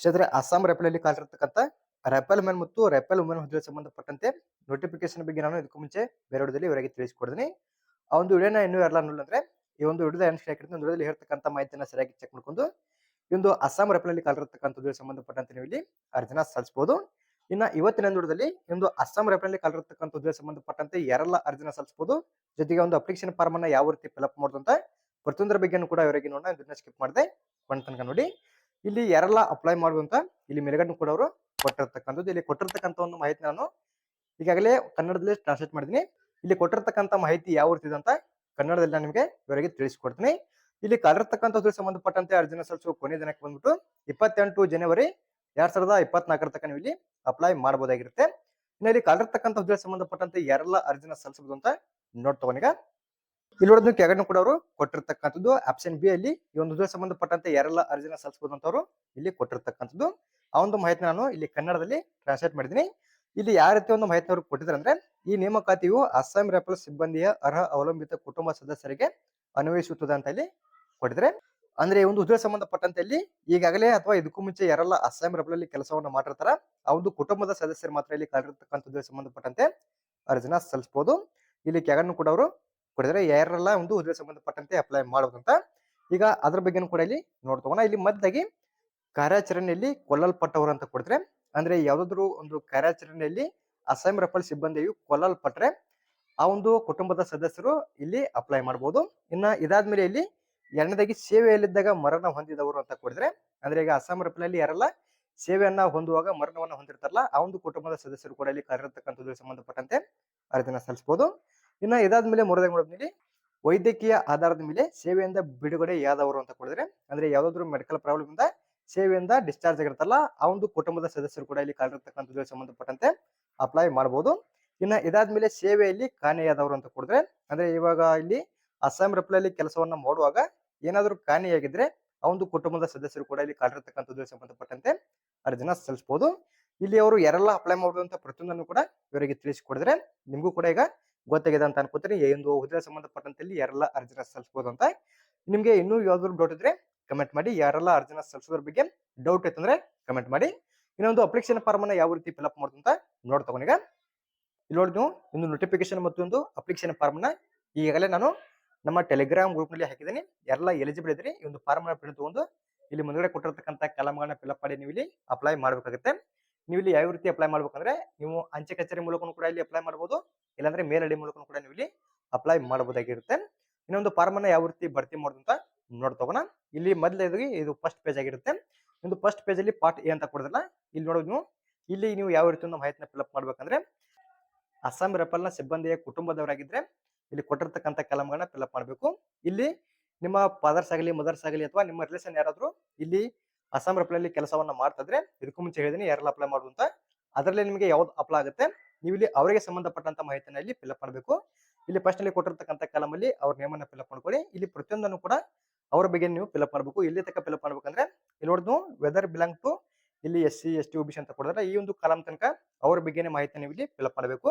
ಕ್ಷೇತ್ರ ಅಸ್ಸಾಂ ರೆಪಲ್ ಕಾಲಿರ್ತಕ್ಕಂಥ rifle men ಮತ್ತು ರೆಪಲ್ ವುಮೆನ್ ಹುದ್ದೆ ಸಂಬಂಧಪಟ್ಟಂತೆ ನೋಟಿಫಿಕೇಶನ್ ಬಗ್ಗೆ ನಾನು ಇದಕ್ಕೂ ಮುಂಚೆ ಬೇರೆ ವಿಡಿಯೋದಲ್ಲಿ ಇವರಿಗೆ ತಿಳಿಸಿಕೊಡ್ತೀನಿ. ಆ ಒಂದು ವಿಡಿಯೋನ ಇನ್ನೂ ಯಾರಲ್ಲ ನೋಡಿದ್ರೆ ಈ ಒಂದು ವಿಡಿಯೋದ ಏನು ಹಾಕಿರ್ತೀನಿ ಒಂದು ವಿಡಿಯೋದಲ್ಲಿ ಹೇಳ್ತಕ್ಕಂಥ ಮಾಹಿತಿನ ಸರಿಯಾಗಿ ಚೆಕ್ ಮಾಡ್ಕೊಂಡು ಈ ಒಂದು ಅಸ್ಸಾಂ ಕಾಲಿರ್ತಕ್ಕಂಥ ಹುದ್ದೆಗೆ ಸಂಬಂಧಪಟ್ಟಂತೆ ನೀವು ಇಲ್ಲಿ ಅರ್ಜಿನ ಸಲ್ಲಿಸಬಹುದು. ಇನ್ನ ಇವತ್ತಿನ ವಿಡಿಯೋದಲ್ಲಿ ಈ ಒಂದು ಅಸ್ಸಾಂ ರೆಪಲ್ ಅಲ್ಲಿ ಕಾಲಿರ್ತಕ್ಕಂಥ ಹುದ್ದೆಗೆ ಸಂಬಂಧಪಟ್ಟಂತೆ ಯಾರೆಲ್ಲ ಅರ್ಜಿನ ಸಲ್ಲಿಸಬಹುದು, ಜೊತೆಗೆ ಒಂದು ಅಪ್ಲಿಕೇಶನ್ ಫಾರ್ಮ್ ಅನ್ನ ಯಾವ ರೀತಿ ಫಿಲ್ಅಪ್ ಮಾಡೋದು ಅಂತ ಪ್ರತಿಯೊಂದರ ಬಗ್ಗೆನೂ ಕೂಡ ಇವರಿಗೆ ನೋಡೋಣ ಸ್ಕಿಪ್ ಮಾಡಿದೆ ತನಕ ನೋಡಿ. ಇಲ್ಲಿ ಯಾರೆಲ್ಲ ಅಪ್ಲೈ ಮಾಡುವಂತ ಇಲ್ಲಿ ಮೇಲ್ಗಡೆ ಕೂಡ ಅವರು ಕೊಟ್ಟಿರ್ತಕ್ಕಂಥದ್ದು. ಇಲ್ಲಿ ಕೊಟ್ಟಿರ್ತಕ್ಕಂಥ ಒಂದು ಮಾಹಿತಿ ನಾನು ಈಗಾಗಲೇ ಕನ್ನಡದಲ್ಲಿ ಟ್ರಾನ್ಸ್ಲೇಟ್ ಮಾಡಿದ್ದೀನಿ. ಇಲ್ಲಿ ಕೊಟ್ಟಿರ್ತಕ್ಕಂಥ ಮಾಹಿತಿ ಯಾವ ರೀತಿ ಅಂತ ಕನ್ನಡದಲ್ಲಿ ನಾನು ನಿಮಗೆ ಇವರಿಗೆ ತಿಳಿಸ್ಕೊಡ್ತೀನಿ. ಇಲ್ಲಿ ಕಾಲಿರ್ತಕ್ಕಂಥದ್ದು ಸಂಬಂಧಪಟ್ಟಂತೆ ಅರ್ಜಿನ ಸಲ್ಲಿಸುವ ಕೊನೆ ದಿನಕ್ಕೆ ಬಂದ್ಬಿಟ್ಟು ಇಪ್ಪತ್ತೆಂಟು ಜನವರಿ ಎರಡ್ ಸಾವಿರದ ಇಪ್ಪತ್ನಾಲ್ಕರ ತನಕ ನೀವು ಇಲ್ಲಿ ಅಪ್ಲೈ ಮಾಡಬಹುದಾಗಿರುತ್ತೆ ಇನ್ನು ಇಲ್ಲಿ ಕಾಲಿರ್ತಕ್ಕಂಥ ಹುದ್ದೆಗೆ ಸಂಬಂಧಪಟ್ಟಂತೆ ಯಾರೆಲ್ಲ ಅರ್ಜಿನ ಸಲ್ಲಿಸಬಹುದು ಅಂತ ನೋಡ್ ಇಲ್ಲಿ ನೋಡೋದು ಕೆಳಗಡೆ ಕೂಡ ಅವರು ಕೊಟ್ಟಿರ್ತಕ್ಕಂಥದ್ದು ಆಪ್ಷನ್ ಬಿ ಅಲ್ಲಿ ಈ ಒಂದು ಸಂಬಂಧಪಟ್ಟಂತೆ ಯಾರೆಲ್ಲ ಅರ್ಜಿನ ಸಲ್ಲಿಸಬಹುದು ಅಂತ ಅವರು ಇಲ್ಲಿ ಕೊಟ್ಟಿರ್ತಕ್ಕಂಥದ್ದು. ಆ ಒಂದು ಮಾಹಿತಿ ನಾನು ಇಲ್ಲಿ ಕನ್ನಡದಲ್ಲಿ ಟ್ರಾನ್ಸ್ಲೇಟ್ ಮಾಡಿದ್ದೀನಿ. ಇಲ್ಲಿ ಯಾವ ರೀತಿ ಒಂದು ಮಾಹಿತಿ ಅವರು ಕೊಟ್ಟಿದ್ದಾರೆ ಅಂದ್ರೆ, ಈ ನೇಮಕಾತಿಯು ಅಸ್ಸಾಂ ರೈಫಲ್ ಸಿಬ್ಬಂದಿಯ ಅರ್ಹ ಅವಲಂಬಿತ ಕುಟುಂಬ ಸದಸ್ಯರಿಗೆ ಅನ್ವಯಿಸುತ್ತದೆ ಅಂತ ಇಲ್ಲಿ ಕೊಟ್ಟಿದ್ರೆ ಅಂದ್ರೆ ಈ ಒಂದು ಹುದ್ದೆ ಸಂಬಂಧಪಟ್ಟಂತೆ ಇಲ್ಲಿ ಈಗಾಗಲೇ ಅಥವಾ ಇದಕ್ಕೂ ಮುಂಚೆ ಯಾರೆಲ್ಲ ಅಸ್ಸಾಂ ರೈಫಲ್ ಅಲ್ಲಿ ಕೆಲಸವನ್ನು ಮಾಡಿರ್ತಾರ ಆ ಒಂದು ಕುಟುಂಬದ ಸದಸ್ಯರು ಮಾತ್ರ ಇಲ್ಲಿ ಕಳೆದಿರ್ತಕ್ಕಂಥ ಹುದ್ದೆಗೆ ಸಂಬಂಧಪಟ್ಟಂತೆ ಅರ್ಜಿನ ಸಲ್ಲಿಸಬಹುದು. ಇಲ್ಲಿ ಕೆಳಗನ್ನು ಕೂಡ ಅವರು ಕೊಟ್ಟಿದ್ದಾರೆ ಯಾರೆಲ್ಲ ಒಂದು ಹುದ್ದೆ ಸಂಬಂಧಪಟ್ಟಂತೆ ಅಪ್ಲೈ ಮಾಡೋದು ಅಂತ. ಈಗ ಅದ್ರ ಬಗ್ಗೆನೂ ಕೂಡ ಇಲ್ಲಿ ನೋಡ್ತೋಣ ಇಲ್ಲಿ ಮದ್ದಾಗಿ ಕಾರ್ಯಾಚರಣೆಯಲ್ಲಿ ಕೊಲ್ಲಲ್ಪಟ್ಟವರು ಅಂತ ಕೊಡಿದ್ರೆ, ಅಂದ್ರೆ ಯಾವ್ದಾದ್ರು ಒಂದು ಕಾರ್ಯಾಚರಣೆಯಲ್ಲಿ ಅಸ್ಸಾಂ ರಫಲ್ ಸಿಬ್ಬಂದಿಯು ಕೊಲ್ಲಲ್ಪಟ್ರೆ ಆ ಒಂದು ಕುಟುಂಬದ ಸದಸ್ಯರು ಇಲ್ಲಿ ಅಪ್ಲೈ ಮಾಡಬಹುದು ಇನ್ನ ಇದಾದ್ಮೇಲೆ ಇಲ್ಲಿ ಎರಡನೇದಾಗಿ ಸೇವೆಯಲ್ಲಿದ್ದಾಗ ಮರಣ ಹೊಂದಿದವರು ಅಂತ ಕೊಡಿದ್ರೆ, ಅಂದ್ರೆ ಈಗ ಅಸ್ಸಾಂ ರಫಲಲ್ಲಿ ಯಾರೆಲ್ಲ ಸೇವೆಯನ್ನ ಹೊಂದುವಾಗ ಮರಣವನ್ನು ಹೊಂದಿರ್ತಾರಲ್ಲ, ಆ ಒಂದು ಕುಟುಂಬದ ಸದಸ್ಯರು ಕೂಡ ಇಲ್ಲಿ ಕಾರ್ಯರತಕ್ಕಂಥದ್ದು ಸಂಬಂಧಪಟ್ಟಂತೆ ಅರ್ಜಿನ ಸಲ್ಲಿಸಬಹುದು ಇನ್ನ ಇದಾದ್ಮೇಲೆ ಮೂರನೇ ನೋಡಿದ್ಮೇಲೆ ವೈದ್ಯಕೀಯ ಆಧಾರದ ಮೇಲೆ ಸೇವೆಯಿಂದ ಬಿಡುಗಡೆ ಯಾದವರು ಅಂತ ಕೊಡಿದ್ರೆ, ಅಂದ್ರೆ ಯಾವ್ದಾದ್ರು ಮೆಡಿಕಲ್ ಪ್ರಾಬ್ಲಮ್ ಇಂದ ಸೇವೆಯಿಂದ ಡಿಸ್ಚಾರ್ಜ್ ಆಗಿರುತ್ತಲ್ಲ ಆ ಒಂದು ಕುಟುಂಬದ ಸದಸ್ಯರು ಕೂಡ ಇಲ್ಲಿ ಕಾಲಿರ್ತಕ್ಕಂಥದ್ದು ಸಂಬಂಧಪಟ್ಟಂತೆ ಅಪ್ಲೈ ಮಾಡಬಹುದು ಇನ್ನ ಇದಾದ್ಮೇಲೆ ಸೇವೆಯಲ್ಲಿ ಕಾಣೆಯಾದವರು ಅಂತ ಕೊಡಿದ್ರೆ, ಅಂದ್ರೆ ಇವಾಗ ಇಲ್ಲಿ ಅಸ್ಸಾಂ ರೆಪ್ಲಲ್ಲಿ ಕೆಲಸವನ್ನ ಮಾಡುವಾಗ ಏನಾದರೂ ಕಾಣೆಯಾಗಿದ್ರೆ ಆ ಒಂದು ಕುಟುಂಬದ ಸದಸ್ಯರು ಕೂಡ ಇಲ್ಲಿ ಕಾಲಿರ್ತಕ್ಕಂಥದ್ದು ಸಂಬಂಧಪಟ್ಟಂತೆ ಅರ್ಜಿನ ಸಲ್ಲಿಸಬಹುದು ಇಲ್ಲಿ ಅವರು ಯಾರೆಲ್ಲ ಅಪ್ಲೈ ಮಾಡುವಂತ ಪ್ರತಿಯೊಂದನ್ನು ಕೂಡ ಇವರಿಗೆ ತಿಳಿಸಿಕೊಡಿದ್ರೆ, ನಿಮಗೂ ಕೂಡ ಈಗ ಗೊತ್ತಾಗಿದೆ ಅಂತ ಅನ್ಕೋತೀನಿ ಈ ಒಂದು ಹುದ್ದೆ ಸಂಬಂಧಪಟ್ಟಂತೆ ಯಾರೆಲ್ಲ ಅರ್ಜಿನ ಸಲ್ಲಿಸಬಹುದು ಅಂತ ನಿಮ್ಗೆ ಇನ್ನೂ ಯಾವ್ದಾದ್ರು ಡೌಟ್ ಇದ್ರೆ ಕಮೆಂಟ್ ಮಾಡಿ. ಯಾರೆಲ್ಲ ಅರ್ಜಿನ ಸಲ್ಲಿಸೋದ್ರ ಬಗ್ಗೆ ಡೌಟ್ ಐತಂದ್ರೆ ಕಮೆಂಟ್ ಮಾಡಿ. ಇನ್ನೊಂದು ಅಪ್ಲಿಕೇಶನ್ ಫಾರ್ಮ್ ಅನ್ನ ಯಾವ ರೀತಿ ಫಿಲ್ಅಪ್ ಮಾಡೋದು ಅಂತ ನೋಡ್ ತಗೊಂಡೀಗ ಇಲ್ಲಿ ನೋಡಿ ನೀವು, ಒಂದು ನೋಟಿಫಿಕೇಶನ್ ಮತ್ತು ಒಂದು ಅಪ್ಲಿಕೇಶನ್ ಫಾರ್ಮ್ ಅನ್ನ ಈಗಾಗಲೇ ನಾನು ನಮ್ಮ ಟೆಲಿಗ್ರಾಮ್ ಗ್ರೂಪ್ನಲ್ಲಿ ಹಾಕಿದ್ದೀನಿ. ಎಲ್ಲ ಎಲಿಜಿಬಲ್ ಇದ್ರಿ, ಈ ಒಂದು ಫಾರ್ಮ್ನ ಪ್ರಿಂಟ್ ತಗೊಂಡು ಇಲ್ಲಿ ಮುಂದ್ಗಡೆ ಕೊಟ್ಟಿರ್ತಕ್ಕಂಥ ಕಲಂಗಳನ್ನ ಫಿಲ್ಅಪ್ ಮಾಡಿ ನೀವು ಇಲ್ಲಿ ಅಪ್ಲೈ ಮಾಡಬೇಕಾಗುತ್ತೆ. ನೀವು ಇಲ್ಲಿ ಯಾವ ರೀತಿ ಅಪ್ಲೈ ಮಾಡ್ಬೇಕಂದ್ರೆ, ನೀವು ಅಂಚೆ ಕಚೇರಿ ಮೂಲಕನೂ ಕೂಡ ಇಲ್ಲಿ ಅಪ್ಲೈ ಮಾಡಬಹುದು ಇಲ್ಲಾಂದ್ರೆ ಮೇಲ್ ಐಡಿ ಮೂಲಕ ಕೂಡ ನೀವು ಇಲ್ಲಿ ಅಪ್ಲೈ ಮಾಡಬಹುದಾಗಿರುತ್ತೆ ಇನ್ನೊಂದು ಫಾರ್ಮ್ ಅನ್ನ ಯಾವ ರೀತಿ ಭರ್ತಿ ಮಾಡೋದು ಅಂತ ನೋಡ್ತೋಗೋಣ ಇಲ್ಲಿ ಮೊದಲೇದಾಗಿ ಇದು ಫಸ್ಟ್ ಪೇಜ್ ಆಗಿರುತ್ತೆ. ಒಂದು ಫಸ್ಟ್ ಪೇಜ್ ಅಲ್ಲಿ ಪಾರ್ಟ್ ಎ ಅಂತ ಕೊಡೋದಲ್ಲ, ಇಲ್ಲಿ ನೋಡೋದು ನೀವು. ಇಲ್ಲಿ ನೀವು ಯಾವ ರೀತಿ ಒಂದು ಮಾಹಿತಿನ ಫಿಲ್ಅಪ್ ಮಾಡ್ಬೇಕಂದ್ರೆ, ಅಸ್ಸಾಂ ರೆಪಲ್ನ ಸಿಬ್ಬಂದಿಯ ಕುಟುಂಬದವರಾಗಿದ್ರೆ, ಇಲ್ಲಿ ಕೊಟ್ಟಿರ್ತಕ್ಕಂಥ ಕಲಂಗಳನ್ನ ಫಿಲ್ಅಪ್ ಮಾಡಬೇಕು. ಇಲ್ಲಿ ನಿಮ್ಮ ಫಾದರ್ಸ್ ಆಗಲಿ ಮದರ್ಸ್ ಆಗಲಿ ಅಥವಾ ನಿಮ್ಮ ರಿಲೇಷನ್ ಯಾರಾದರೂ ಇಲ್ಲಿ ಅಸ್ಸಾಂ ರಪ್ಲೈಲಿ ಕೆಲಸವನ್ನ ಮಾಡ್ತಿದ್ರೆ ಇದಕ್ಕೂ ಮುಂಚೆ ಹೇಳಿದೀನಿ, ಯಾರೆಲ್ಲ ಅಪ್ಲೈ ಮಾಡುದು ಅಂತ. ಅದರಲ್ಲಿ ನಿಮಗೆ ಯಾವ್ದು ಅಪ್ಲೈ ಆಗುತ್ತೆ, ನೀವು ಇಲ್ಲಿ ಅವರಿಗೆ ಸಂಬಂಧಪಟ್ಟಂತ ಮಾಹಿತಿನ ಇಲ್ಲಿ ಫಿಲ್ಅಪ್ ಮಾಡಬೇಕು. ಇಲ್ಲಿ ಫಸ್ಟ್ ಅಲ್ಲಿ ಕೊಟ್ಟಿರ್ತಕ್ಕಂಥ ಅಲ್ಲಿ ಅವ್ರ ನೇಮನ್ನ ಫಿಲ್ಅಪ್ ಮಾಡ್ಕೊಳ್ಳಿ. ಇಲ್ಲಿ ಪ್ರತಿಯೊಂದನ್ನು ಕೂಡ ಅವ್ರ ಬಗ್ಗೆ ನೀವು ಫಿಲ್ಅಪ್ ಮಾಡಬೇಕು. ಇಲ್ಲಿ ತನಕ ಫಿಲ್ಅಪ್ ಮಾಡ್ಬೇಕಂದ್ರೆ, ಇಲ್ಲಿ ನೋಡಿದ್ವು ವೆದರ್ ಬಿಲಾಂಗ್ ಟು ಇಲ್ಲಿ ಎಸ್ ಸಿ ಎಸ್ ಟಿ ಅಂತ ಕೊಡಿದ್ರೆ ಈ ಒಂದು ಕಾಲಮ್ ತನಕ ಅವ್ರ ಬಗ್ಗೆನೇ ಮಾಹಿತಿ ನೀವು ಇಲ್ಲಿ ಫಿಲ್ಅಪ್ ಮಾಡಬೇಕು.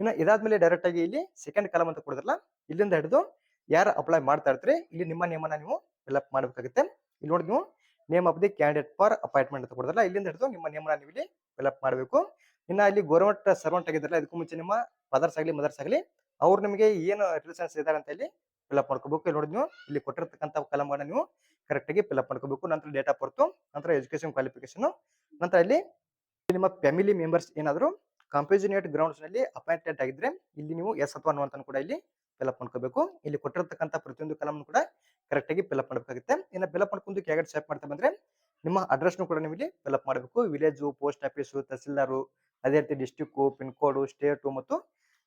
ಇನ್ನು ಇದಾದ್ಮೇಲೆ ಡೈರೆಕ್ಟ್ ಆಗಿ ಇಲ್ಲಿ ಸೆಕೆಂಡ್ ಕಾಲಮ್ ಅಂತ ಕೊಡಿದ್ರಲ್ಲ ಇಲ್ಲಿಂದ ಹಿಡಿದು ಯಾರು ಅಪ್ಲೈ ಮಾಡ್ತಾ ಇರ್ತೀರಿ, ಇಲ್ಲಿ ನಿಮ್ಮ ನೇಮನ ನೀವು ಫಿಲ್ಅಪ್ ಮಾಡಬೇಕಾಗುತ್ತೆ. ಇಲ್ಲಿ ನೋಡಿ ನೀವು name of the candidate for appointment ಅಂತ ಕೊಡ್ತಾರಲ್ಲ, ಇಲ್ಲಿಂದ ಹಿಡಿದು ನಿಮ್ಮ ನೇಮನ ನೀವು ಇಲ್ಲಿ ಫಿಲ್ಅಪ್ ಮಾಡಬೇಕು. ಇನ್ನು ಇಲ್ಲಿ ಗೌರ್ಮೆಂಟ್ ಸರ್ವೆಂಟ್ ಆಗಿದ್ರಲ್ಲ ಇದಕ್ಕೂ ಮುಂಚೆ ನಿಮ್ಮ ಫಾದರ್ಸ್ ಆಗಲಿ ಮದರ್ಸ್ ಆಗಲಿ, ಅವ್ರು ನಿಮಗೆ ಏನು ರಿಲೇಷನ್ಸ್ ಇದ್ದಾರೆ ಅಂತ ಇಲ್ಲಿ ಫಿಲ್ಅಪ್ ಮಾಡ್ಕೋಬೇಕು. ಇಲ್ಲಿ ನೋಡಿ ನೀವು ಇಲ್ಲಿ ಕೊಟ್ಟಿರ್ತಕ್ಕಂಥ ಕಲಂಗಳನ್ನ ನೀವು ಕರೆಕ್ಟಾಗಿ ಫಿಲ್ಅಪ್ ಮಾಡ್ಕೋಬೇಕು. ನಂತರ ಡೇಟ್ ಆಫ್ ಬರ್ತು ನಂತರ ಎಜುಕೇಶನ್ ಕ್ವಾಲಿಫಿಕೇಶನ್ ನಂತರ ಇಲ್ಲಿ ನಿಮ್ಮ ಫ್ಯಾಮಿಲಿ ಮೆಂಬರ್ಸ್ ಏನಾದರೂ ಕಂಪೇಜನೇಟ್ ಗ್ರೌಂಡ್ಸ್ನಲ್ಲಿ ಅಪಾಯಿಂಟೆಡ್ ಆಗಿದ್ರೆ, ಇಲ್ಲಿ ನೀವು ಎಸ್ ಅಥವಾ ನೋ ಅಂತ ಕೂಡ ಇಲ್ಲಿ ಫಿಲ್ಅಪ್ ಮಾಡ್ಕೋಬೇಕು. ಇಲ್ಲಿ ಕೊಟ್ಟಿರ್ತಕ್ಕಂಥ ಪ್ರತಿಯೊಂದು ಕಲಮ್ ಕೂಡ ಕರೆಕ್ಟ್ ಆಗಿ ಫಿಲ್ಅಪ್ ಮಾಡಬೇಕಾಗುತ್ತೆ. ಇನ್ನು ಫಿಲ್ಅಪ್ ಮಾಡ್ಕೊಂಡು ಕ್ಯಾಗೆಟ್ ಶೇಪ್ ಮಾಡ್ತಾ ಬಂದ್ರೆ ನಿಮ್ಮ ಅಡ್ರೆಸ್ ಕೂಡ ನೀವು ಇಲ್ಲಿ ಫಿಲ್ಅಪ್ ಮಾಡಬೇಕು. ವಿಲೇಜು ಪೋಸ್ಟ್ ಆಫೀಸು ತಹಸೀಲ್ದಾರು, ಅದೇ ರೀತಿ ಡಿಸ್ಟಿಕ್ಕು ಪಿನ್ ಕೋಡ್ ಸ್ಟೇಟು ಮತ್ತು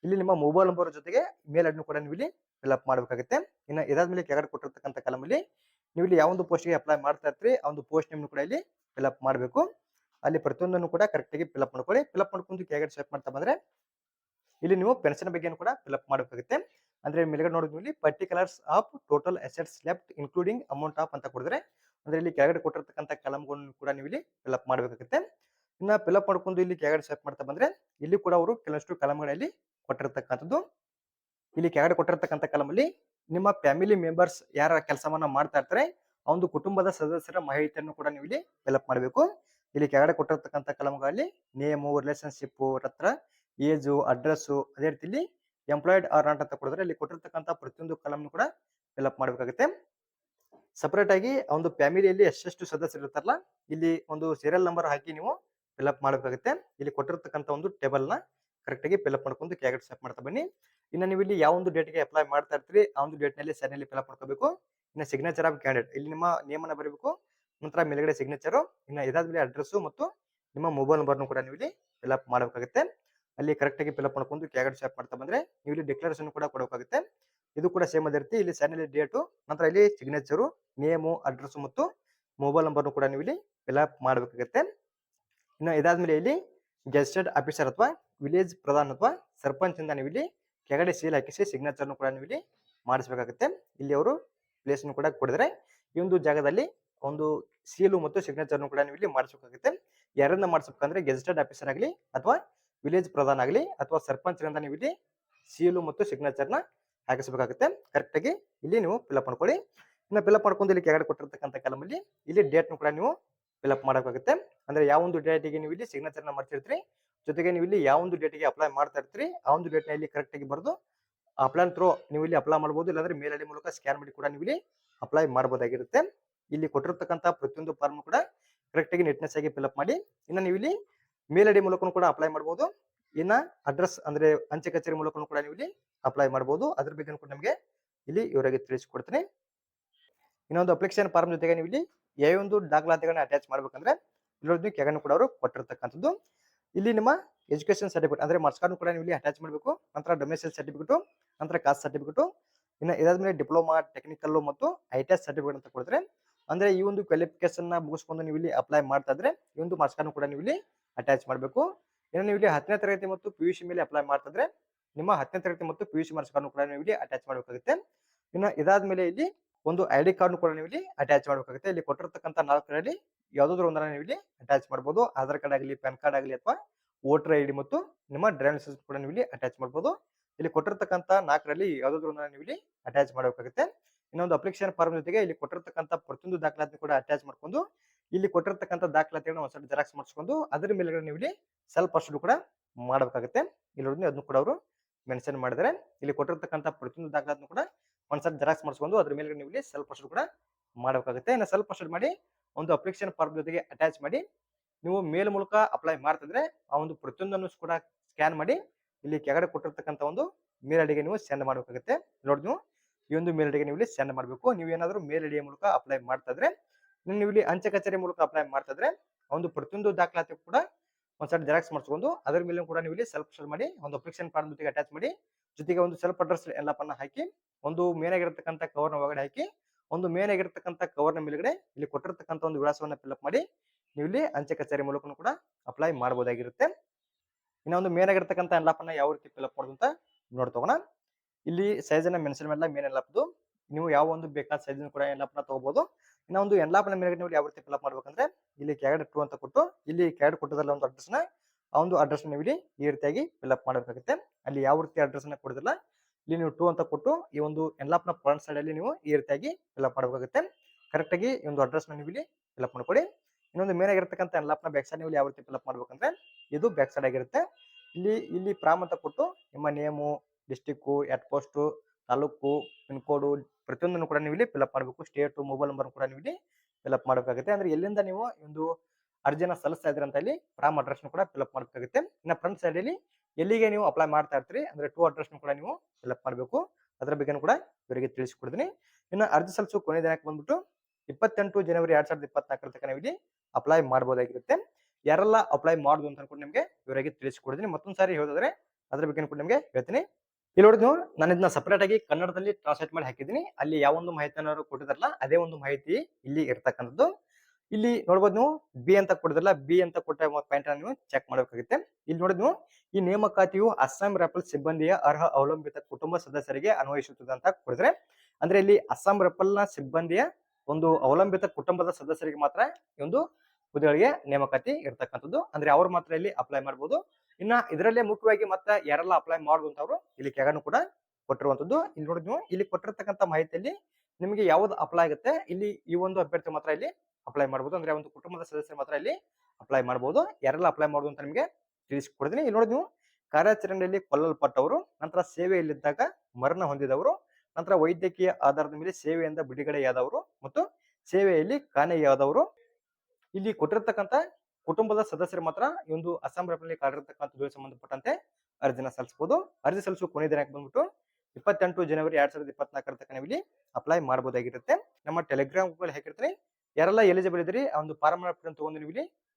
ಇಲ್ಲಿ ನಿಮ್ಮ ಮೊಬೈಲ್ ನಂಬರ್ ಜೊತೆಗೆ ಮೇಲ್ ಐಡ್ನು ಕೂಡ ನೀವು ಇಲ್ಲಿ ಫಿಲ್ಅಪ್ ಮಾಡಬೇಕಾಗುತ್ತೆ. ಇನ್ನು ಇದಾದ್ಮೇಲೆ ಕೆಳಗಡೆ ಕೊಟ್ಟಿರ್ತಕ್ಕಂಥ ಕಾಲಮಲ್ಲಿ ನೀವು ಇಲ್ಲಿ ಯಾವೊಂದು ಪೋಸ್ಟ್ಗೆ ಅಪ್ಲೈ ಮಾಡ್ತಾ ಇರ್ತೀರಿ, ಆ ಒಂದು ಪೋಸ್ಟ್ ನಿಮ್ಮನ್ನು ಕೂಡ ಇಲ್ಲಿ ಫಿಲ್ಅಪ್ ಮಾಡಬೇಕು. ಅಲ್ಲಿ ಪ್ರತಿಯೊಂದನ್ನು ಕೂಡ ಕರೆಕ್ಟಾಗಿ ಫಿಲ್ಅಪ್ ಮಾಡ್ಕೊಳ್ಳಿ. ಫಿಲ್ಅಪ್ ಮಾಡ್ಕೊಂಡು ಕೆಳಗಡೆ ಶೇಪ್ ಮಾಡ್ತಾ ಬಂದರೆ ಇಲ್ಲಿ ನೀವು ಪೆನ್ಷನ್ ಬಗ್ಗೆ ಕೂಡ ಫಿಲ್ಅಪ್ ಮಾಡಬೇಕಾಗುತ್ತೆ. ಅಂದ್ರೆ ಮೇಲ್ಗಡೆ ನೋಡಿದ್ವಿ ಇಲ್ಲಿ particulars of total assets left including amount of ಅಂತ ಕೊಡಿದ್ರೆ ಅಂದ್ರೆ ಇಲ್ಲಿ ಕೆಳಗಡೆ ಕೊಟ್ಟಿರ್ತಕ್ಕಂಥ ಕಲಮ್ಗಳನ್ನು ಕೂಡ ನೀವು ಇಲ್ಲಿ ಫಿಲ್ಅಪ್ ಮಾಡಬೇಕಾಗುತ್ತೆ. ಇನ್ನ ಫಿಲ್ಅಪ್ ಮಾಡ್ಕೊಂಡು ಇಲ್ಲಿ ಕೆಳಗಡೆ ಸೆಟ್ ಮಾಡ್ತಾ ಬಂದ್ರೆ ಇಲ್ಲಿ ಕೂಡ ಅವರು ಕೆಲವಷ್ಟು ಕಲಮ್ಗಳಲ್ಲಿ ಕೊಟ್ಟಿರ್ತಕ್ಕಂಥದ್ದು. ಇಲ್ಲಿ ಕೆಳಗಡೆ ಕೊಟ್ಟಿರ್ತಕ್ಕಂಥ ಕಲಮಲ್ಲಿ ನಿಮ್ಮ ಫ್ಯಾಮಿಲಿ ಮೆಂಬರ್ಸ್ ಯಾರ ಕೆಲಸವನ್ನ ಮಾಡ್ತಾ ಇರ್ತಾರೆ ಒಂದು ಕುಟುಂಬದ ಸದಸ್ಯರ ಮಾಹಿತಿಯನ್ನು ಕೂಡ ನೀವು ಇಲ್ಲಿ ಫಿಲ್ಅಪ್ ಮಾಡಬೇಕು. ಇಲ್ಲಿ ಕೆಳಗಡೆ ಕೊಟ್ಟಿರ್ತಕ್ಕಂಥ ಕಲಮ್ಗಳಲ್ಲಿ ನೇಮು ರಿಲೇಶನ್ಶಿಪ್ ಹತ್ರ ಏಜು ಅಡ್ರೆಸ್ಸು ಅದೇ ರೀತಿ ಇಲ್ಲಿ ಎಂಪ್ಲಾಯ್ಡ್ ಆರ್ ನಾಟ್ ಅಂತ ಕೊಡಿದ್ರೆ ಇಲ್ಲಿ ಕೊಟ್ಟಿರ್ತಕ್ಕಂಥ ಪ್ರತಿಯೊಂದು ಕಲಮ್ ಕೂಡ ಫಿಲ್ಅಪ್ ಮಾಡಬೇಕಾಗುತ್ತೆ. ಸಪರೇಟ್ ಆಗಿ ಒಂದು ಫ್ಯಾಮಿಲಿಯಲ್ಲಿ ಎಷ್ಟೆಷ್ಟು ಸದಸ್ಯರು ಇರ್ತಾರಲ್ಲ, ಇಲ್ಲಿ ಒಂದು ಸೀರಿಯಲ್ ನಂಬರ್ ಹಾಕಿ ನೀವು ಫಿಲ್ಅಪ್ ಮಾಡಬೇಕಾಗುತ್ತೆ. ಇಲ್ಲಿ ಕೊಟ್ಟಿರ್ತಕ್ಕಂಥ ಒಂದು ಟೇಬಲ್ನ ಕರೆಕ್ಟ್ ಆಗಿ ಫಿಲ್ಅಪ್ ಮಾಡ್ಕೊಂಡು ಕ್ಯಾಗೆಟ್ ಸೆಟ್ ಮಾಡ್ತಾ ಬನ್ನಿ. ಇನ್ನು ನೀವು ಇಲ್ಲಿ ಯಾವ ಒಂದು ಡೇಟ್ಗೆ ಅಪ್ಲೈ ಮಾಡ್ತಾ ಇರ್ತೀರಿ, ಆ ಒಂದು ಡೇಟ್ನಲ್ಲಿ ಸರಿಯಲ್ಲಿ ಫಿಲ್ಅಪ್ ಮಾಡ್ಕೋಬೇಕು. ಇನ್ನು ಸಿಗ್ನೇಚರ್ ಆಫ್ ಕ್ಯಾಂಡಿಡೇಟ್ ಇಲ್ಲಿ ನಿಮ್ಮ ನೇಮನ ಬರಬೇಕು, ನಂತರ ಮೇಲ್ಗಡೆ ಸಿಗ್ನೇಚರು ಇನ್ನು ಇದಾದ್ಮೇಲೆ ಅಡ್ರೆಸ್ಸು ಮತ್ತು ನಿಮ್ಮ ಮೊಬೈಲ್ ನಂಬರ್ನು ಕೂಡ ನೀವು ಇಲ್ಲಿ ಫಿಲ್ಅಪ್ ಮಾಡಬೇಕಾಗುತ್ತೆ. ಅಲ್ಲಿ ಕರೆಕ್ಟ್ ಆಗಿ ಫಿಲ್ಅಪ್ ಮಾಡ್ಕೊಂಡು ಕ್ಯಾಗೆಟ್ ಸೆಟ್ ಮಾಡ್ತಾ ಬಂದ್ರೆ ನೀವು ಇಲ್ಲಿ ಡಿಕ್ಲರೇಷನ್ ಕೂಡ ಕೊಡಬೇಕಾಗುತ್ತೆ. ಇದು ಕೂಡ ಸೇಮ್ ಅದೇ ಇಲ್ಲಿ ಸೈನಲ್ಲಿ ಡೇಟು ನಂತರ ಇಲ್ಲಿ ಸಿಗ್ನೇಚರು ನೇಮು ಅಡ್ರೆಸ್ ಮತ್ತು ಮೊಬೈಲ್ ನಂಬರ್ನು ಕೂಡ ನೀವು ಇಲ್ಲಿ ಫಿಲ್ಅಪ್ ಮಾಡಬೇಕಾಗುತ್ತೆ. ಇನ್ನು ಇದಾದ್ಮೇಲೆ ಇಲ್ಲಿ ಗೆಸ್ಟೆಡ್ ಆಫೀಸರ್ ಅಥವಾ ವಿಲೇಜ್ ಪ್ರಧಾನ ಅಥವಾ ಸರ್ಪಂಚ್ ಇಂದ ನೀವು ಇಲ್ಲಿ ಕೆಳಗಡೆ ಸೀಲ್ ಹಾಕಿಸಿ ಸಿಗ್ನೇಚರ್ನು ಕೂಡ ನೀವು ಇಲ್ಲಿ ಮಾಡಿಸ್ಬೇಕಾಗುತ್ತೆ. ಇಲ್ಲಿ ಅವರು ಪ್ಲೇಸ್ ಕೂಡ ಕೊಡಿದ್ರೆ ಈ ಒಂದು ಜಾಗದಲ್ಲಿ ಒಂದು ಸೀಲು ಮತ್ತು ಸಿಗ್ನೇಚರ್ನು ಕೂಡ ನೀವು ಇಲ್ಲಿ ಮಾಡಿಸ್ಬೇಕಾಗುತ್ತೆ. ಯಾರಿಂದ ಮಾಡಿಸ್ಬೇಕಂದ್ರೆ ಗೆಜೆಟೆಡ್ ಆಫೀಸರ್ ಆಗಲಿ ಅಥವಾ ವಿಲೇಜ್ ಪ್ರಧಾನ ಆಗಲಿ ಅಥವಾ ಸರ್ಪಂಚರಿಂದ ನೀವು ಇಲ್ಲಿ ಸೀಲು ಮತ್ತು ಸಿಗ್ನೇಚರ್ನ ಹಾಕಿಸ್ಬೇಕಾಗುತ್ತೆ. ಕರೆಕ್ಟ್ ಆಗಿ ಇಲ್ಲಿ ನೀವು ಫಿಲ್ಅಪ್ ಮಾಡ್ಕೊಳ್ಳಿ. ಇನ್ನು ಫಿಲ್ಅಪ್ ಮಾಡ್ಕೊಂಡು ಇಲ್ಲಿ ಕೆಳಗಡೆ ಕೊಟ್ಟಿರ್ತಕ್ಕಂಥ ಕಾಲಮಲ್ಲಿ ಇಲ್ಲಿ ಡೇಟ್ನು ಕೂಡ ನೀವು ಫಿಲ್ಅಪ್ ಮಾಡಬೇಕಾಗುತ್ತೆ. ಅಂದ್ರೆ ಯಾವ ಒಂದು ಡೇಟಿಗೆ ನೀವು ಇಲ್ಲಿ ಸಿಗ್ನೇಚರ್ನ ಮಾಡ್ತಿರ್ತೀರಿ ಜೊತೆಗೆ ನೀವು ಇಲ್ಲಿ ಯಾವ ಒಂದು ಡೇಟಿಗೆ ಅಪ್ಲೈ ಮಾಡ್ತಾ ಇರ್ತೀರಿ? ಆ ಒಂದು ಡೇಟ್ನ ಇಲ್ಲಿ ಕರೆಕ್ಟ್ ಆಗಿ ಬರೆದು ಅಪ್ಲೈನ್ ಥ್ರೋ ನೀವು ಇಲ್ಲಿ ಅಪ್ಲೈ ಮಾಡ್ಬೋದು. ಇಲ್ಲಾಂದ್ರೆ ಮೇಲ್ ಐಡಿ ಮೂಲಕ ಸ್ಕ್ಯಾನ್ ಮಾಡಿ ಕೂಡ ನೀವು ಇಲ್ಲಿ ಅಪ್ಲೈ ಮಾಡಬಹುದಾಗಿರುತ್ತೆ. ಇಲ್ಲಿ ಕೊಟ್ಟಿರ್ತಕ್ಕಂಥ ಪ್ರತಿಯೊಂದು ಫಾರ್ಮ್ ಕೂಡ ಕರೆಕ್ಟ್ ಆಗಿ ನೀಟ್ನೆಸ್ ಆಗಿ ಫಿಲ್ಅಪ್ ಮಾಡಿ. ಇನ್ನು ನೀವು ಇಲ್ಲಿ ಮೇಲ್ ಐಡಿ ಮೂಲಕ ಕೂಡ ಅಪ್ಲೈ ಮಾಡ್ಬೋದು. ಇನ್ನ ಅಡ್ರೆಸ್ ಅಂದ್ರೆ ಅಂಚೆ ಕಚೇರಿ ಮೂಲಕ ಕೂಡ ನೀವು ಇಲ್ಲಿ ಅಪ್ಲೈ ಮಾಡಬಹುದು ಅದ್ರ ಬಗ್ಗೆ ಕೂಡ ನಿಮಗೆ ಇಲ್ಲಿ ಇವರಿಗೆ ತಿಳಿಸಿಕೊಡ್ತೀನಿ. ಇನ್ನೊಂದು ಅಪ್ಲಿಕೇಶನ್ ಫಾರ್ಮ್ ಜೊತೆಗೆ ನೀವು ಇಲ್ಲಿ ಯಾವ ಒಂದು ದಾಖಲಾತಿಗಳನ್ನ ಅಟ್ಯಾಚ್ ಮಾಡ್ಬೇಕಂದ್ರೆ ಇಲ್ಲೊಂದು ಕೆಗನ್ನು ಕೂಡ ಅವರು ಕೊಟ್ಟಿರ್ತಕ್ಕಂಥದ್ದು. ಇಲ್ಲಿ ನಿಮ್ಮ ಎಜುಕೇಶನ್ ಸರ್ಟಿಫಿಕೇಟ್ ಅಂದ್ರೆ ಮಾರ್ಕ್ಸ್ ಕಾರ್ಡ್ ಕೂಡ ನೀವು ಇಲ್ಲಿ ಅಟ್ಯಾಚ್ ಮಾಡಬೇಕು. ನಂತರ ಡೊಮೆಸೈಲ್ ಸರ್ಟಿಫಿಕೇಟ್ ನಂತರ ಕಾಸ್ಟ್ ಸರ್ಟಿಫಿಕೇಟ್ ಇನ್ನು ಇದಾದ್ಮೇಲೆ ಡಿಪ್ಲೊಮಾ ಟೆಕ್ನಿಕಲ್ ಮತ್ತು ಐ ಟಿ ಎಸ್ ಸರ್ಟಿಫಿಕೇಟ್ ಅಂತ ಕೊಡ್ತಾರೆ. ಅಂದ್ರೆ ಈ ಒಂದು ಕ್ವಾಲಿಫಿಕೇಶನ್ ಮುಗಿಸ್ಕೊಂಡು ನೀವು ಇಲ್ಲಿ ಅಪ್ಲೈ ಮಾಡ್ತಾ ಇದ್ರೆ ಈ ಒಂದು ಮಾರ್ಕ್ಸ್ ಕಾರ್ಡ್ ಕೂಡ ನೀವು ಇಲ್ಲಿ ಅಟ್ಯಾಚ್ ಮಾಡಬೇಕು. ಇನ್ನು ನೀವು ಇಲ್ಲಿ ಹತ್ತನೇ ತರಗತಿ ಮತ್ತು ಪಿ ಯು ಸಿ ಮೇಲೆ ಅಪ್ಲೈ ಮಾಡ್ತಿದ್ರೆ, ನಿಮ್ಮ ಹತ್ತನೇ ತರಗತಿ ಮತ್ತು P U C marks card ಕೂಡ ನೀವು ಇಲ್ಲಿ ಅಟ್ಯಾಚ್ ಮಾಡಬೇಕಾಗುತ್ತೆ. ಇನ್ನು ಇದಾದ್ಮೇಲೆ ಇಲ್ಲಿ ಒಂದು ಐ ಡಿ ಕಾರ್ಡ್ ಕೂಡ ನೀವು ಇಲ್ಲಿ ಅಟ್ಯಾಚ್ ಮಾಡಬೇಕಾಗುತ್ತೆ. ಇಲ್ಲಿ ಕೊಟ್ಟಿರ್ತಕ್ಕಂಥ ನಾಲ್ಕರಲ್ಲಿ ಯಾವುದಾದ್ರೂ ಒಂದನ್ನ ನೀವು ಇಲ್ಲಿ ಅಟ್ಯಾಚ್ ಮಾಡಬಹುದು ಆಧಾರ್ ಕಾರ್ಡ್ ಆಗಲಿ ಪ್ಯಾನ್ ಕಾರ್ಡ್ ಆಗಲಿ ಅಥವಾ ವೋಟರ್ ಐ ಡಿ ಮತ್ತು ನಿಮ್ಮ ಡ್ರೈವಿಂಗ್ ಲೈಸೆನ್ಸ್ ಕೂಡ ನೀವು ಇಲ್ಲಿ ಅಟ್ಯಾಚ್ ಮಾಡಬಹುದು ಇಲ್ಲಿ ಕೊಟ್ಟಿರ್ತಕ್ಕಂಥ ನಾಲ್ಕರಲ್ಲಿ ಯಾವುದಾದ್ರೂ ಒಂದನ್ನ ನೀವು ಇಲ್ಲಿ ಅಟ್ಯಾಚ್ ಮಾಡಬೇಕಾಗುತ್ತೆ. ಇನ್ನೊಂದು ಅಪ್ಲಿಕೇಶನ್ ಫಾರ್ಮ್ ಜೊತೆಗೆ ಇಲ್ಲಿ ಕೊಟ್ಟಿರ್ತಕ್ಕಂಥ ಪ್ರತಿಯೊಂದು ದಾಖಲಾತಿ ಕೂಡ ಅಟ್ಯಾಚ್ ಮಾಡ್ಕೊಂಡು, ಇಲ್ಲಿ ಕೊಟ್ಟಿರ್ತಕ್ಕಂಥ ದಾಖಲಾತಿಗಳನ್ನ ಒಂದ್ಸಲ ಜೆರಾಕ್ಸ್ ಮಾಡಿಸ್ಕೊಂಡು, ಅದ್ರ ಮೇಲೆ ನೀವು ಇಲ್ಲಿ ಸೆಲ್ಫ್ ಅಷ್ಟು ಕೂಡ ಮಾಡಬೇಕಾಗುತ್ತೆ. ಇಲ್ಲಿ ಅದನ್ನು ಕೂಡ ಅವರು ಮೆನ್ಷನ್ ಮಾಡಿದರೆ. ಇಲ್ಲಿ ಕೊಟ್ಟಿರ್ತಕ್ಕಂಥ ಪ್ರತಿಯೊಂದು ದಾಖಲಾತಿನೂ ಕೂಡ ಒಂದ್ಸಲ ಜೆರಾಕ್ಸ್ ಮಾಡಿಸ್ಕೊಂಡು ಅದ್ರ ಮೇಲೆ ನೀವು ಇಲ್ಲಿ ಸೆಲ್ಫ್ ಅಷ್ಟು ಕೂಡ ಮಾಡಬೇಕಾಗುತ್ತೆ. ಇನ್ನು ಸೆಲ್ಫ್ ಅಷ್ಟು ಮಾಡಿ ಒಂದು ಅಪ್ಲಿಕೇಶನ್ ಫಾರ್ಮ್ ಜೊತೆಗೆ ಅಟ್ಯಾಚ್ ಮಾಡಿ ನೀವು ಮೇಲ್ ಮೂಲಕ ಅಪ್ಲೈ ಮಾಡ್ತಿದ್ರೆ ಆ ಒಂದು ಪ್ರತಿಯೊಂದನ್ನು ಕೂಡ ಸ್ಕ್ಯಾನ್ ಮಾಡಿ ಇಲ್ಲಿ ಕೆಳಗಡೆ ಕೊಟ್ಟಿರ್ತಕ್ಕಂಥ ಒಂದು ಮೇಲ್ ಐಡಿಗೆ ನೀವು ಸೆಂಡ್ ಮಾಡಬೇಕಾಗುತ್ತೆ. ನೋಡಿ ನೀವು ಈ ಒಂದು ಮೇಲ್ ಐಡಿಗೆ ನೀವು ಇಲ್ಲಿ ಸೆಂಡ್ ಮಾಡಬೇಕು. ನೀವು ಏನಾದರೂ ಮೇಲ್ ಐಡಿಯ ಮೂಲಕ ಅಪ್ಲೈ ಮಾಡ್ತಾ ಇದ್ರೆ ನೀವು ಇಲ್ಲಿ ಅಂಚೆ ಕಚೇರಿ ಮೂಲಕ ಅಪ್ಲೈ ಮಾಡ್ತಾ ಇದ್ರೆ ಒಂದು ಪ್ರತಿಯೊಂದು ದಾಖಲಾತಿ ಕೂಡ ಒಂದ್ಸಲ ಜೆರಾಕ್ಸ್ ಮಾಡಿಸ್ಕೊಂಡು ಅದ್ರ ಮೇಲೆ ಕೂಡ ನೀವು ಇಲ್ಲಿ ಸೆಲ್ಫ್ ಸೆಲ್ ಮಾಡಿ ಒಂದು ಅಪ್ಲಿಕೇಶನ್ ಫಾರ್ಮ್ ಜೊತೆಗೆ ಅಟ್ಯಾಚ್ ಮಾಡಿ, ಜೊತೆಗೆ ಒಂದು ಸೆಲ್ಫ್ ಅಡ್ರೆಸ್ ಎಲ್ಲಪ್ಪನ್ನ ಹಾಕಿ, ಒಂದು ಮೇನ್ ಆಗಿರ್ತಕ್ಕಂಥ ಕವರ್ನ ಒಳಗಡೆ ಹಾಕಿ, ಒಂದು ಮೇನ್ ಆಗಿರ್ತಕ್ಕಂಥ ಕವರ್ನ ಮೇಲ್ಗಡೆ ಇಲ್ಲಿ ಕೊಟ್ಟಿರ್ತಕ್ಕಂಥ ಒಂದು ವಿಳಾಸವನ್ನ ಫಿಲ್ಅಪ್ ಮಾಡಿ, ನೀವು ಇಲ್ಲಿ ಅಂಚೆ ಕಚೇರಿ ಮೂಲಕನೂ ಕೂಡ ಅಪ್ಲೈ ಮಾಡಬಹುದಾಗಿರುತ್ತೆ ಇನ್ನ ಒಂದು ಮೇನ್ ಆಗಿರ್ತಕ್ಕಂತ ಎಲ್ಲಾ ಪನ್ನ ಯಾವ ರೀತಿ ಫಿಲ್ಅಪ್ ಮಾಡೋದು ಅಂತ ನೋಡ್ತೋಗೋಣ ಇಲ್ಲಿ ಸೈಜ್ ಅನ್ನ ಮೆನ್ಷನ್ ಮಾಡಲ್ಲ ಮೇನ್ ಎನ್ಲಾಪ್ದು ನೀವು ಯಾವ ಒಂದು ಬೇಕಾದ ಸೈಜ್ ಕೂಡ ಎನ್ಲಾಪ್ನ ತಗೋಬಹುದು ಇನ್ನ ಒಂದು ಎನ್ಲಾಪ್ನ ಮೇಲೆ ನೀವು ಯಾವ ರೀತಿ ಫಿಲ್ಅಪ್ ಮಾಡ್ಬೇಕಂದ್ರೆ, ಇಲ್ಲಿ ಕ್ಯಾಡ್ ಟು ಅಂತ ಕೊಟ್ಟು, ಇಲ್ಲಿ ಕ್ಯಾಡ್ ಕೊಟ್ಟದಲ್ಲ ಒಂದು ಅಡ್ರೆಸ್ನ, ಆ ಒಂದು ಅಡ್ರೆಸ್ ನೀವು ಇಲ್ಲಿ ಈ ರೀತಿಯಾಗಿ ಫಿಲ್ಅಪ್ ಮಾಡಬೇಕಾಗುತ್ತೆ. ಅಲ್ಲಿ ಯಾವ ರೀತಿ ಅಡ್ರೆಸ್ನ ಕೊಡೋದಿಲ್ಲ ಇಲ್ಲಿ ನೀವು ಟು ಅಂತ ಕೊಟ್ಟು, ಈ ಒಂದು ಎನ್ಲಾಪ್ನ ಫ್ರಂಟ್ ಸೈಡ್ ಅಲ್ಲಿ ನೀವು ಈ ರೀತಿಯಾಗಿ ಫಿಲ್ಅಪ್ ಮಾಡಬೇಕಾಗುತ್ತೆ. ಕರೆಕ್ಟ್ ಆಗಿ ಈ ಒಂದು ಅಡ್ರೆಸ್ ನೀವು ಇಲ್ಲಿ ಫಿಲ್ಅಪ್ ಮಾಡ್ಕೊಡಿ ಇನ್ನೊಂದು ಮೇನ್ ಆಗಿರ್ತಕ್ಕಂಥ ಎನ್ಲಾಪ್ನ ಬ್ಯಾಕ್ ಸೈಡ್ ನೀವು ಯಾವ ರೀತಿ ಫಿಲ್ಅಪ್ ಮಾಡ್ಬೇಕಂದ್ರೆ, ಇದು ಬ್ಯಾಕ್ ಸೈಡ್ ಆಗಿರುತ್ತೆ. ಇಲ್ಲಿ ಇಲ್ಲಿ ಪ್ರಾಮ್ ಅಂತ ಕೊಟ್ಟು, ನಿಮ್ಮ name district at post taluk pin code ಪ್ರತಿಯೊಂದನ್ನು ಕೂಡ ನೀವು ಇಲ್ಲಿ ಫಿಲ್ಅಪ್ ಮಾಡಬೇಕು. ಸ್ಟೇಟು ಮೊಬೈಲ್ ನಂಬರ್ ಕೂಡ ನೀವು ಇಲ್ಲಿ ಫಿಲ್ಅಪ್ ಮಾಡಬೇಕಾಗುತ್ತೆ. ಅಂದ್ರೆ ಎಲ್ಲಿಂದ ನೀವು ಒಂದು ಅರ್ಜಿನ ಸಲ್ಲಿಸ್ತಾ ಇದ್ರೆ ಅಂತ ಇಲ್ಲಿ ಫ್ರಾಮ್ ಅಡ್ರೆಸ್ ಕೂಡ ಫಿಲ್ಅಪ್ ಮಾಡಬೇಕಾಗುತ್ತೆ. ಇನ್ನ ಫ್ರಂಟ್ ಸೈಡ್ ಅಲ್ಲಿ ಎಲ್ಲಿಗೆ ನೀವು ಅಪ್ಲೈ ಮಾಡ್ತಾ ಇರ್ತೀರಿ ಅಂದ್ರೆ ಟೂ ಅಡ್ರೆಸ್ ಕೂಡ ನೀವು ಫಿಲ್ಅಪ್ ಮಾಡಬೇಕು. ಅದರ ಬಗ್ಗೆ ಕೂಡ ಇವರಿಗೆ ತಿಳಿಸಿಕೊಡ್ತೀನಿ. ಇನ್ನು ಅರ್ಜಿ ಸಲ್ಲಿಸು ಕೊನೆ ದಿನಕ್ಕೆ ಬಂದ್ಬಿಟ್ಟು ಇಪ್ಪತ್ತೆಂಟು ಜನವರಿ ಎರಡ್ ಸಾವಿರದ ಇಪ್ಪತ್ನಾಲ್ಕರ ತನಕ ನೀವು ಇಲ್ಲಿ ಅಪ್ಲೈ ಮಾಡಬಹುದಾಗಿರುತ್ತೆ ಯಾರೆಲ್ಲ ಅಪ್ಲೈ ಮಾಡುದು ಅಂತ ಕೂಡ ನಿಮಗೆ ಇವರಿಗೆ ತಿಳಿಸಿಕೊಡ್ತೀನಿ. ಮತ್ತೊಂದು ಸಾರಿ ಹೇಳೋದಾದ್ರೆ ಅದ್ರ ಬಗ್ಗೆ ಕೂಡ ನಿಮಗೆ ಹೇಳ್ತೀನಿ. ಇಲ್ಲಿ ನೋಡಿ ನಾನು ಇದನ್ನ ಸಪರೇಟ್ ಆಗಿ ಕನ್ನಡದಲ್ಲಿ ಟ್ರಾನ್ಸ್ಲೇಟ್ ಮಾಡಿ ಹಾಕಿದ್ದೀನಿ. ಅಲ್ಲಿ ಯಾವ ಒಂದು ಮಾಹಿತಿಯನ್ನು ಕೊಟ್ಟಿದಾರಲ್ಲ, ಅದೇ ಒಂದು ಮಾಹಿತಿ ಇಲ್ಲಿ ಇರ್ತಕ್ಕಂಥದ್ದು. ಇಲ್ಲಿ ನೋಡ್ಬೋದು ನೀವು ಬಿ ಅಂತ ಕೊಟ್ಟಿದ್ರಲ್ಲ ಬಿ ಅಂತ ಕೊಟ್ಟ ಪಾಯಿಂಟ್ ನೀವು ಚೆಕ್ ಮಾಡಬೇಕಾಗುತ್ತೆ. ಇಲ್ಲಿ ನೋಡಿದ್ ನೀವು ಈ ನೇಮಕಾತಿಯು ಅಸ್ಸಾಂ ರೆಪಲ್ ಸಿಬ್ಬಂದಿಯ ಅರ್ಹ ಅವಲಂಬಿತ ಕುಟುಂಬ ಸದಸ್ಯರಿಗೆ ಅನ್ವಯಿಸುತ್ತದೆ ಅಂತ ಕೊಡಿದ್ರೆ ಅಂದ್ರೆ ಇಲ್ಲಿ ಅಸ್ಸಾಂ ರೈಫಲ್ನ ಸಿಬ್ಬಂದಿಯ ಒಂದು ಅವಲಂಬಿತ ಕುಟುಂಬದ ಸದಸ್ಯರಿಗೆ ಮಾತ್ರ ಈ ಒಂದು ಹುದ್ದೆಗಳಿಗೆ ನೇಮಕಾತಿ ಇರ್ತಕ್ಕಂಥದ್ದು. ಅಂದ್ರೆ ಅವ್ರು ಮಾತ್ರ ಇಲ್ಲಿ ಅಪ್ಲೈ ಮಾಡಬಹುದು ಇನ್ನ ಇದರಲ್ಲೇ ಮುಖ್ಯವಾಗಿ ಮತ್ತೆ ಯಾರೆಲ್ಲ ಅಪ್ಲೈ ಮಾಡುವಂತವ್ರು ಇಲ್ಲಿ ಕೆಗನು ಕೂಡ ಕೊಟ್ಟಿರುವಂತದ್ದು. ಇಲ್ಲಿ ನೋಡಿ ನೀವು, ಇಲ್ಲಿ ಕೊಟ್ಟಿರ್ತಕ್ಕಂಥ ಮಾಹಿತಿಯಲ್ಲಿ ನಿಮಗೆ ಯಾವ್ದು ಅಪ್ಲೈ ಆಗುತ್ತೆ, ಇಲ್ಲಿ ಈ ಒಂದು ಅಭ್ಯರ್ಥಿ ಮಾತ್ರ ಇಲ್ಲಿ ಅಪ್ಲೈ ಮಾಡಬಹುದು ಅಂದ್ರೆ ಒಂದು ಕುಟುಂಬದ ಸದಸ್ಯರು ಮಾತ್ರ ಇಲ್ಲಿ ಅಪ್ಲೈ ಮಾಡಬಹುದು ಯಾರೆಲ್ಲ ಅಪ್ಲೈ ಮಾಡುದು ಅಂತ ನಿಮಗೆ ತಿಳಿಸ್ಕೊಡ್ತೀನಿ. ಇಲ್ಲಿ ನೋಡಿ ನೀವು, ಕಾರ್ಯಾಚರಣೆಯಲ್ಲಿ ಕೊಲ್ಲಲ್ಪಟ್ಟವರು, ನಂತರ ಸೇವೆಯಲ್ಲಿದ್ದಾಗ ಮರಣ ಹೊಂದಿದವರು, ನಂತರ ವೈದ್ಯಕೀಯ ಆಧಾರದ ಮೇಲೆ ಸೇವೆಯಿಂದ ಬಿಡುಗಡೆಯಾದವರು, ಮತ್ತು ಸೇವೆಯಲ್ಲಿ ಕಾಣೆಯಾದವರು. ಇಲ್ಲಿ ಕೊಟ್ಟಿರ್ತಕ್ಕಂಥ ಕುಟುಂಬದ ಸದಸ್ಯರು ಮಾತ್ರ ಈ ಒಂದು ಅಸ್ಸಾಂ ರೈಫಲ್ನಲ್ಲಿ ಕಾರ್ಯರತಕ್ಕಂಥ ಸಂಬಂಧಪಟ್ಟಂತೆ ಅರ್ಜಿನ ಸಲ್ಲಿಸಬಹುದು. ಅರ್ಜಿ ಸಲ್ಲಿಸುವ ಕೊನೆ ದಿನಾಂಕ ಬಂದ್ಬಿಟ್ಟು ಇಪ್ಪತ್ತೆಂಟು ಜನವರಿ ಎರಡ್ ಸಾವಿರದ ಇಪ್ಪತ್ನಾಲ್ಕರ ತನಕ ನೀವು ಇಲ್ಲಿ ಅಪ್ಲೈ ಮಾಡಬಹುದಾಗಿರುತ್ತೆ. ನಮ್ಮ ಟೆಲಿಗ್ರಾಮ್ ಗೂಗಲ್ ಯಾರೆಲ್ಲ ಎಲಿಜಿಬಲ್ ಇದ್ರಿ ಆ ಒಂದು ಫಾರ್ಮ್ ತಗೊಂಡು ನೀವು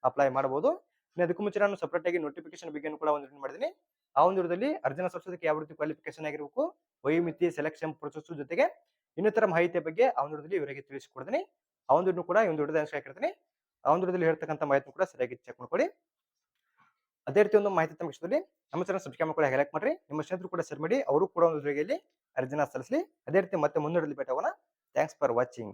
ಅಪ್ಲೈ ಮಾಡಬಹುದು. ಅದಕ್ಕೂ ಮುಂಚೆ ನಾನು ಸಪರೇಟ್ ಆಗಿ ನೋಟಿಫಿಕೇಶನ್ ಬಗ್ಗೆ ಕೂಡ ಒಂದು ಮಾಡಿದ್ದೀನಿ ಆ ಒಂದು ಅರ್ಜಿನ ಸಲ್ಲಿಸೋದಕ್ಕೆ ಯಾವ ರೀತಿ ಕ್ವಾಲಿಫಿಕೇಶನ್ ಆಗಿರಬೇಕು ವಯೋಮಿತಿ ಸೆಲೆಕ್ಷನ್ ಪ್ರೊಸೆಸ್ ಜೊತೆಗೆ ಇನ್ನಿತರ ಮಾಹಿತಿಯ ಬಗ್ಗೆ ಆ ಒಂದು ಇವರಿಗೆ ತಿಳಿಸಿಕೊಡ್ತೀನಿ. ಆ ಒಂದು ಕೂಡ ಈ ಒಂದು ಹಾಕಿರ್ತೀನಿ. ಆ ಒಂದು ವಿಡಿಯೋದಲ್ಲಿ ಹೇಳ್ತಕ್ಕಂಥ ಮಾಹಿತಿ ಕೂಡ ಸರಿಯಾಗಿ ಚೆಕ್ ಮಾಡ್ಕೊಳ್ಳಿ. ಅದೇ ರೀತಿ ಒಂದು ಮಾಹಿತಿ ತಮ್ಮ ಇಷ್ಟದಲ್ಲಿ, ನಮ್ಮ ಚಾನಲ್ ಸಬ್ಸ್ಕ್ರೈಬ್ ಮಾಡ್ಕೊಳ್ಳಿ ಹೈಲೈಟ್ ಮಾಡ್ರಿ. ನಿಮ್ಮ ಸ್ನೇಹಿತರು ಕೂಡ ಸರಿ ಮಾಡಿ, ಅವರು ಕೂಡ ಒಂದು ಅರ್ಜಿನ ಸಲ್ಲಿಸಲಿ. ಅದೇ ರೀತಿ ಮತ್ತೆ ಮುಂದಿಡಲಿ ಭೇಟಿ ಥ್ಯಾಂಕ್ಸ್ ಫಾರ್ ವಾಚಿಂಗ್